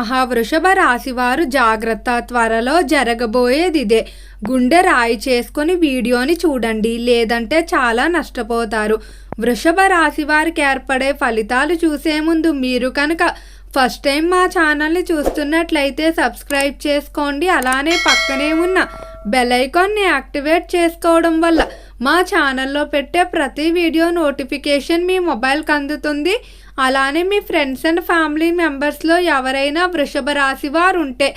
మహావృషభ రాశివారు జాగ్రత్త త్వరలో జరగబోయేది ఇదే గుండె రాయి చేసుకొని వీడియోని చూడండి లేదంటే చాలా నష్టపోతారు. వృషభ రాశి వారికి ఏర్పడే ఫలితాలు చూసే ముందు మీరు కనుక ఫస్ట్ టైం మా ఛానల్ని చూస్తున్నట్లయితే సబ్స్క్రైబ్ చేసుకోండి అలానే పక్కనే ఉన్న బెల్ ఐకాన్ని యాక్టివేట్ చేసుకోవడం వల్ల మా ఛానల్లో పెట్టే ప్రతి వీడియో నోటిఫికేషన్ మీ మొబైల్కి అందుతుంది. అలానే మీ ఫ్రెండ్స్ అండ్ ఫ్యామిలీ మెంబర్స్లో ఎవరైనా వృషభ రాశి వారు ఉంటే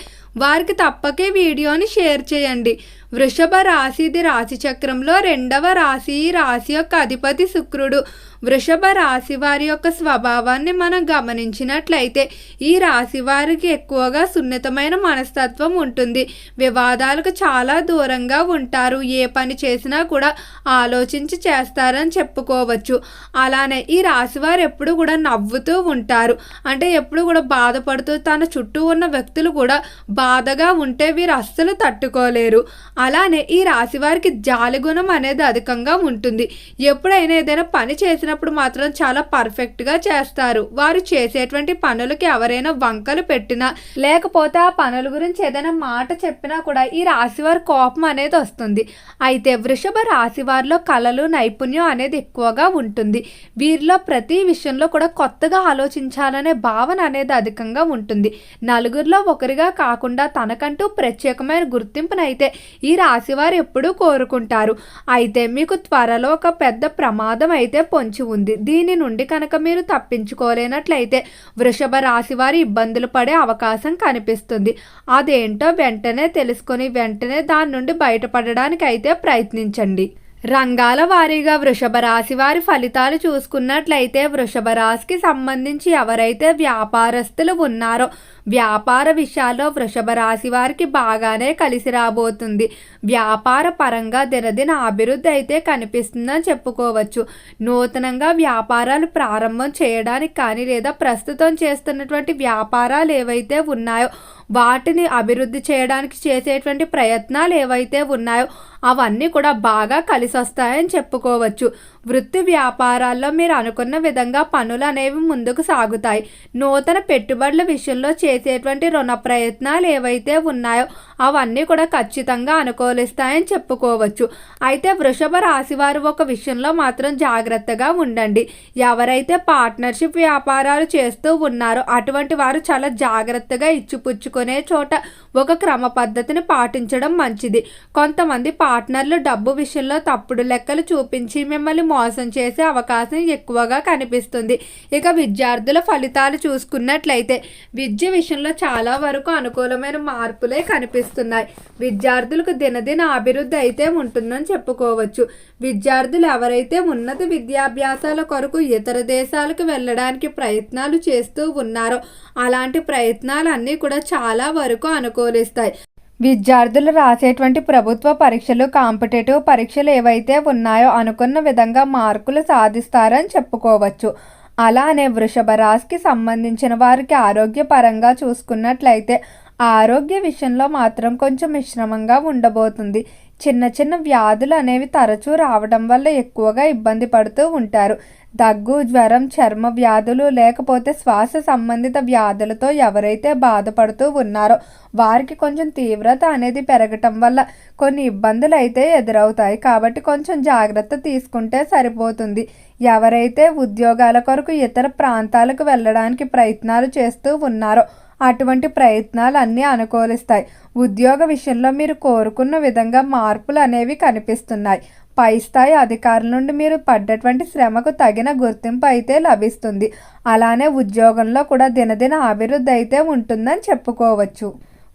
వారికి తప్పకే వీడియోని షేర్ చేయండి. వృషభ రాశిది రాశి చక్రంలో రెండవ రాశి ఈ రాశి యొక్క అధిపతి శుక్రుడు. వృషభ రాశి వారి యొక్క స్వభావాన్ని మనం గమనించినట్లయితే ఈ రాశి వారికి ఎక్కువగా సున్నితమైన మనస్తత్వం ఉంటుంది. వివాదాలకు చాలా దూరంగా ఉంటారు. ఏ పని చేసినా కూడా ఆలోచించి చేస్తారని చెప్పుకోవచ్చు. అలానే ఈ రాశి వారు ఎప్పుడు కూడా నవ్వుతూ ఉంటారు. అంటే ఎప్పుడు కూడా బాధపడుతూ తన చుట్టూ ఉన్న వ్యక్తులు కూడా బాధగా ఉంటే వీరు అస్సలు తట్టుకోలేరు. అలానే ఈ రాశి వారికి జాలిగుణం అనేది అధికంగా ఉంటుంది. ఎప్పుడైనా ఏదైనా పని చేసినప్పుడు మాత్రం చాలా పర్ఫెక్ట్గా చేస్తారు. వారు చేసేటువంటి పనులకి ఎవరైనా వంకలు పెట్టినా లేకపోతే ఆ పనుల గురించి ఏదైనా మాట చెప్పినా కూడా ఈ రాశి వారి కోపం అనేది వస్తుంది. అయితే వృషభ రాశి వారిలో కళలు నైపుణ్యం అనేది ఎక్కువగా ఉంటుంది. వీరిలో ప్రతి విషయంలో కూడా కొత్తగా ఆలోచించాలనే భావన అనేది అధికంగా ఉంటుంది. నలుగురిలో ఒకరిగా కాకుండా తనకంటూ ప్రత్యేకమైన గుర్తింపునైతే ఈ ఈ రాశివారు ఎప్పుడూ కోరుకుంటారు. అయితే మీకు త్వరలో ఒక పెద్ద ప్రమాదం అయితే పొంచి ఉంది. దీని నుండి కనుక మీరు తప్పించుకోలేనట్లయితే వృషభ రాశి వారి ఇబ్బందులు పడే అవకాశం కనిపిస్తుంది. అదేంటో వెంటనే తెలుసుకొని వెంటనే దాని నుండి బయటపడడానికి అయితే ప్రయత్నించండి. రంగాల వారీగా వృషభ రాశి వారి ఫలితాలు చూసుకున్నట్లయితే వృషభ రాశికి సంబంధించి ఎవరైతే వ్యాపారస్తులు ఉన్నారో వ్యాపార విషయాల్లో వృషభ రాశి వారికి బాగానే కలిసి రాబోతుంది. వ్యాపార పరంగా దినదిన అభివృద్ధి అయితే కనిపిస్తుందని చెప్పుకోవచ్చు. నూతనంగా వ్యాపారాలు ప్రారంభం చేయడానికి కానీ లేదా ప్రస్తుతం చేస్తున్నటువంటి వ్యాపారాలు ఏవైతే ఉన్నాయో వాటిని అభివృద్ధి చేయడానికి చేసేటువంటి ప్రయత్నాలు ఏవైతే ఉన్నాయో అవన్నీ కూడా బాగా కలిసి వస్తాయని చెప్పుకోవచ్చు. వృత్తి వ్యాపారాల్లో మీరు అనుకున్న విధంగా పనులు అనేవి ముందుకు సాగుతాయి. నూతన పెట్టుబడుల విషయంలో చేసేటువంటి రుణ ప్రయత్నాలు ఏవైతే ఉన్నాయో అవన్నీ కూడా ఖచ్చితంగా అనుకూలిస్తాయని చెప్పుకోవచ్చు. అయితే వృషభ రాశి వారు ఒక విషయంలో మాత్రం జాగ్రత్తగా ఉండండి. ఎవరైతే పార్ట్నర్షిప్ వ్యాపారాలు చేస్తూ ఉన్నారో అటువంటి వారు చాలా జాగ్రత్తగా ఇచ్చిపుచ్చుకునే చోట ఒక క్రమ పద్ధతిని పాటించడం మంచిది. కొంతమంది పార్ట్నర్లు డబ్బు విషయంలో తప్పుడు లెక్కలు చూపించి మిమ్మల్ని మోసం చేసే అవకాశం ఎక్కువగా కనిపిస్తుంది. ఇక విద్యార్థుల ఫలితాలు చూసుకున్నట్లయితే విద్య విషయంలో చాలా వరకు అనుకూలమైన మార్పులే కనిపిస్తున్నాయి విద్యార్థులకు దినదిన అభివృద్ధి అయితే ఉంటుందని చెప్పుకోవచ్చు. విద్యార్థులు ఎవరైతే ఉన్నత విద్యాభ్యాసాల కొరకు ఇతర దేశాలకు వెళ్ళడానికి ప్రయత్నాలు చేస్తూ ఉన్నారో అలాంటి ప్రయత్నాలన్నీ కూడా చాలా వరకు అనుకూలిస్తాయి. విద్యార్థులు రాసేటువంటి ప్రభుత్వ పరీక్షలు కాంపిటేటివ్ పరీక్షలు ఏవైతే ఉన్నాయో అనుకున్న విధంగా మార్కులు సాధిస్తారని చెప్పుకోవచ్చు. అలానే వృషభ రాశికి సంబంధించిన వారికి ఆరోగ్యపరంగా చూసుకున్నట్లయితే ఆరోగ్య విషయంలో మాత్రం కొంచెం మిశ్రమంగా ఉండబోతుంది. చిన్న చిన్న వ్యాధులు అనేవి తరచూ రావడం వల్ల ఎక్కువగా ఇబ్బంది పడుతూ ఉంటారు. దగ్గు జ్వరం చర్మ వ్యాధులు లేకపోతే శ్వాస సంబంధిత వ్యాధులతో ఎవరైతే బాధపడుతూ ఉన్నారో వారికి కొంచెం తీవ్రత అనేది పెరగటం వల్ల కొన్ని ఇబ్బందులు అయితే ఎదురవుతాయి. కాబట్టి కొంచెం జాగ్రత్త తీసుకుంటే సరిపోతుంది. ఎవరైతే ఉద్యోగాల కొరకు ఇతర ప్రాంతాలకు వెళ్ళడానికి ప్రయత్నాలు చేస్తూ ఉన్నారో అటువంటి ప్రయత్నాలు అన్నీ అనుకూలిస్తాయి. ఉద్యోగ విషయంలో మీరు కోరుకున్న విధంగా మార్పులు అనేవి కనిపిస్తున్నాయి. పై స్థాయి అధికారుల నుండి మీరు పడ్డటువంటి శ్రమకు తగిన గుర్తింపు అయితే లభిస్తుంది. అలానే ఉద్యోగంలో కూడా దినదిన అభివృద్ధి అయితే ఉంటుందని చెప్పుకోవచ్చు.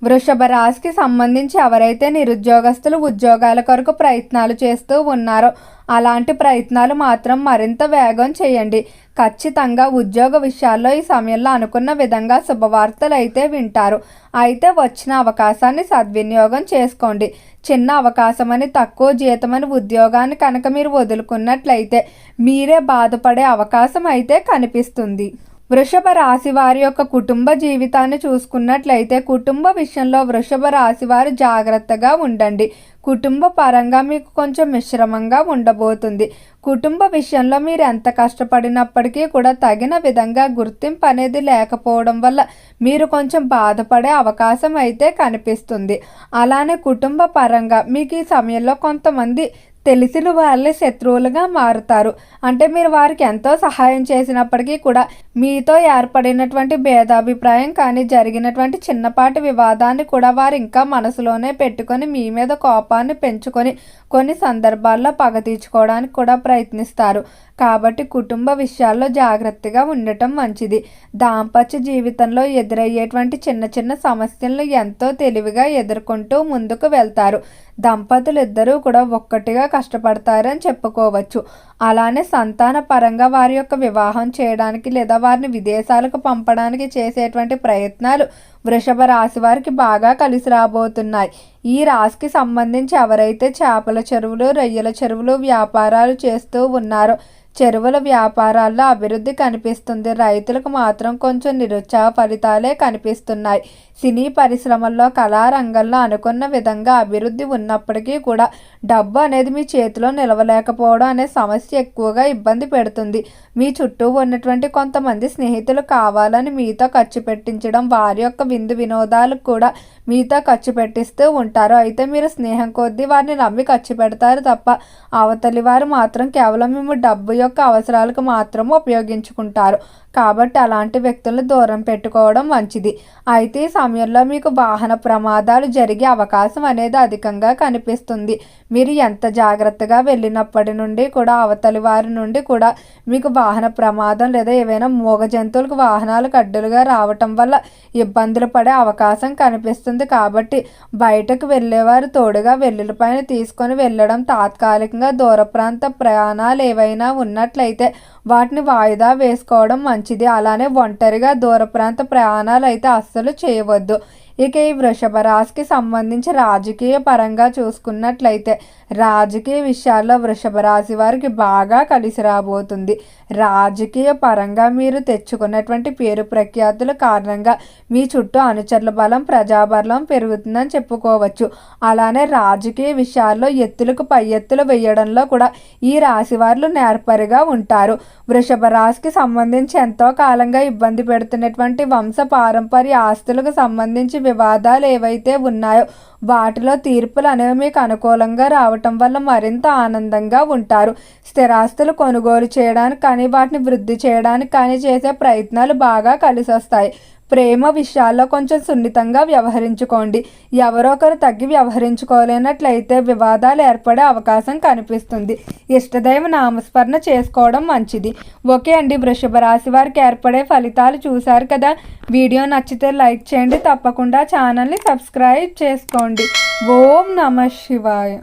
వృషభ రాశికి సంబంధించి ఎవరైతే నిరుద్యోగస్తులు ఉద్యోగాల కొరకు ప్రయత్నాలు చేస్తూ ఉన్నారో అలాంటి ప్రయత్నాలు మాత్రం మరింత వేగం చేయండి. ఖచ్చితంగా ఉద్యోగ విషయాల్లో ఈ సమయంలో అనుకున్న విధంగా శుభవార్తలు అయితే వింటారు. అయితే వచ్చిన అవకాశాన్ని సద్వినియోగం చేసుకోండి. చిన్న అవకాశమని తక్కువ జీతమని ఉద్యోగాన్ని కనుక మీరు వదులుకున్నట్లయితే మీరే బాధపడే అవకాశం అయితే కనిపిస్తుంది. వృషభ రాశి వారి యొక్క కుటుంబ జీవితాన్ని చూసుకున్నట్లయితే కుటుంబ విషయంలో వృషభ రాశి వారు జాగ్రత్తగా ఉండండి. కుటుంబ పరంగా మీకు కొంచెం మిశ్రమంగా ఉండబోతుంది. కుటుంబ విషయంలో మీరు ఎంత కష్టపడినప్పటికీ కూడా తగిన విధంగా గుర్తింపు అనేది లేకపోవడం వల్ల మీరు కొంచెం బాధపడే అవకాశం అయితే కనిపిస్తుంది. అలానే కుటుంబ పరంగా మీకు ఈ సమయంలో కొంతమంది తెలిసిన వాళ్ళే శత్రువులుగా మారుతారు. అంటే మీరు వారికి ఎంతో సహాయం చేసినప్పటికీ కూడా మీతో ఏర్పడినటువంటి భేదాభిప్రాయం కానీ జరిగినటువంటి చిన్నపాటి వివాదాన్ని కూడా వారు ఇంకా మనసులోనే పెట్టుకొని మీ మీద కోపాన్ని పెంచుకొని కొన్ని సందర్భాల్లో పగ తీర్చుకోవడానికి కూడా ప్రయత్నిస్తారు. కాబట్టి కుటుంబ విషయాల్లో జాగ్రత్తగా ఉండటం మంచిది. దాంపత్య జీవితంలో ఎదురయ్యేటువంటి చిన్న చిన్న సమస్యలను ఎంతో తెలివిగా ఎదుర్కొంటూ ముందుకు వెళ్తారు. దంపతులు ఇద్దరూ కూడా ఒక్కటిగా కష్టపడతారని చెప్పుకోవచ్చు. అలానే సంతాన పరంగా వారి యొక్క వివాహం చేయడానికి లేదా వారిని విదేశాలకు పంపడానికి చేసేటువంటి ప్రయత్నాలు వృషభ రాశి వారికి బాగా కలిసి రాబోతున్నాయి. ఈ రాశికి సంబంధించి ఎవరైతే చేపల చెరువులు రొయ్యల చెరువులు వ్యాపారాలు చేస్తూ ఉన్నారో చెరువుల వ్యాపారాల్లో అభివృద్ధి కనిపిస్తుంది. రైతులకు మాత్రం కొంచెం నిరుత్సాహ ఫలితాలే కనిపిస్తున్నాయి. సినీ పరిశ్రమల్లో కళారంగంలో అనుకున్న విధంగా అభివృద్ధి ఉన్నప్పటికీ కూడా డబ్బు అనేది మీ చేతిలో నిలవలేకపోవడం అనే సమస్య ఎక్కువగా ఇబ్బంది పెడుతుంది. మీ చుట్టూ ఉన్నటువంటి కొంతమంది స్నేహితులు కావాలని మీతో ఖర్చు పెట్టించడం వారి యొక్క విందు వినోదాలకు కూడా మీతో ఖర్చు పెట్టిస్తూ ఉంటారు. అయితే మీరు స్నేహం కొద్దీ వారిని నమ్మి ఖర్చు పెడతారు తప్ప అవతలి వారు మాత్రం కేవలం మేము డబ్బు యొక్క అవసరాలకు మాత్రం ఉపయోగించుకుంటారు. కాబట్టి అలాంటి వ్యక్తులను దూరం పెట్టుకోవడం మంచిది. అయితే ఈ సమయంలో మీకు వాహన ప్రమాదాలు జరిగే అవకాశం అనేది అధికంగా కనిపిస్తుంది. మీరు ఎంత జాగ్రత్తగా వెళ్ళినప్పటి నుండి కూడా అవతలి వారి నుండి కూడా మీకు వాహన ప్రమాదం లేదా ఏవైనా మూగ జంతువులకు వాహనాలకు అడ్డులుగా రావటం వల్ల ఇబ్బందులు పడే అవకాశం కనిపిస్తుంది. కాబట్టి బయటకు వెళ్ళేవారు తోడుగా వెల్లుల పైన తీసుకొని వెళ్ళడం తాత్కాలికంగా దూర ప్రాంత ప్రయాణాలు ఏవైనా ఉన్నట్లయితే వాటిని వాయిదా వేసుకోవడం మంచిది. అలానే ఒంటరిగా దూర ప్రాంత ప్రయాణాలు అయితే అస్సలు చేయవద్దు. ఇక ఈ వృషభ రాశికి సంబంధించి రాజకీయ పరంగా చూసుకున్నట్లయితే రాజకీయ విషయాల్లో వృషభ రాశి వారికి బాగా కలిసి రాబోతుంది. రాజకీయ పరంగా మీరు తెచ్చుకున్నటువంటి పేరు ప్రఖ్యాతుల కారణంగా మీ చుట్టూ అనుచరుల బలం ప్రజాబలం పెరుగుతుందని చెప్పుకోవచ్చు. అలానే రాజకీయ విషయాల్లో ఎత్తులకు పై ఎత్తులు వేయడంలో కూడా ఈ రాశి వారు నేర్పరిగా ఉంటారు. వృషభ రాశికి సంబంధించి ఎంతో కాలంగా ఇబ్బంది పెడుతున్నటువంటి వంశ పారంపర్య ఆస్తులకు సంబంధించి వివాదాలు ఏవైతే ఉన్నాయో వాటిలో తీర్పులు అనేవి మీకు అనుకూలంగా రావటం వల్ల మరింత ఆనందంగా ఉంటారు. స్థిరాస్తులు కొనుగోలు చేయడానికి కానీ వాటిని వృద్ధి చేయడానికి కానీ చేసే ప్రయత్నాలు బాగా కలిసి వస్తాయి ప్రేమ విషయాల్లో కొంచెం సున్నితంగా వ్యవహరించుకోండి. ఎవరొకరు తగ్గి వ్యవహరించుకోలేనట్లయితే వివాదాలు ఏర్పడే అవకాశం కనిపిస్తుంది. ఇష్టదైవ నామస్మరణ చేసుకోవడం మంచిది. ఓకే అండి వృషభ రాశి వారికి ఏర్పడే ఫలితాలు చూశారు కదా? వీడియో నచ్చితే లైక్ చేయండి. తప్పకుండా ఛానల్ని సబ్స్క్రైబ్ చేసుకోండి. ఓం నమ శివాయ.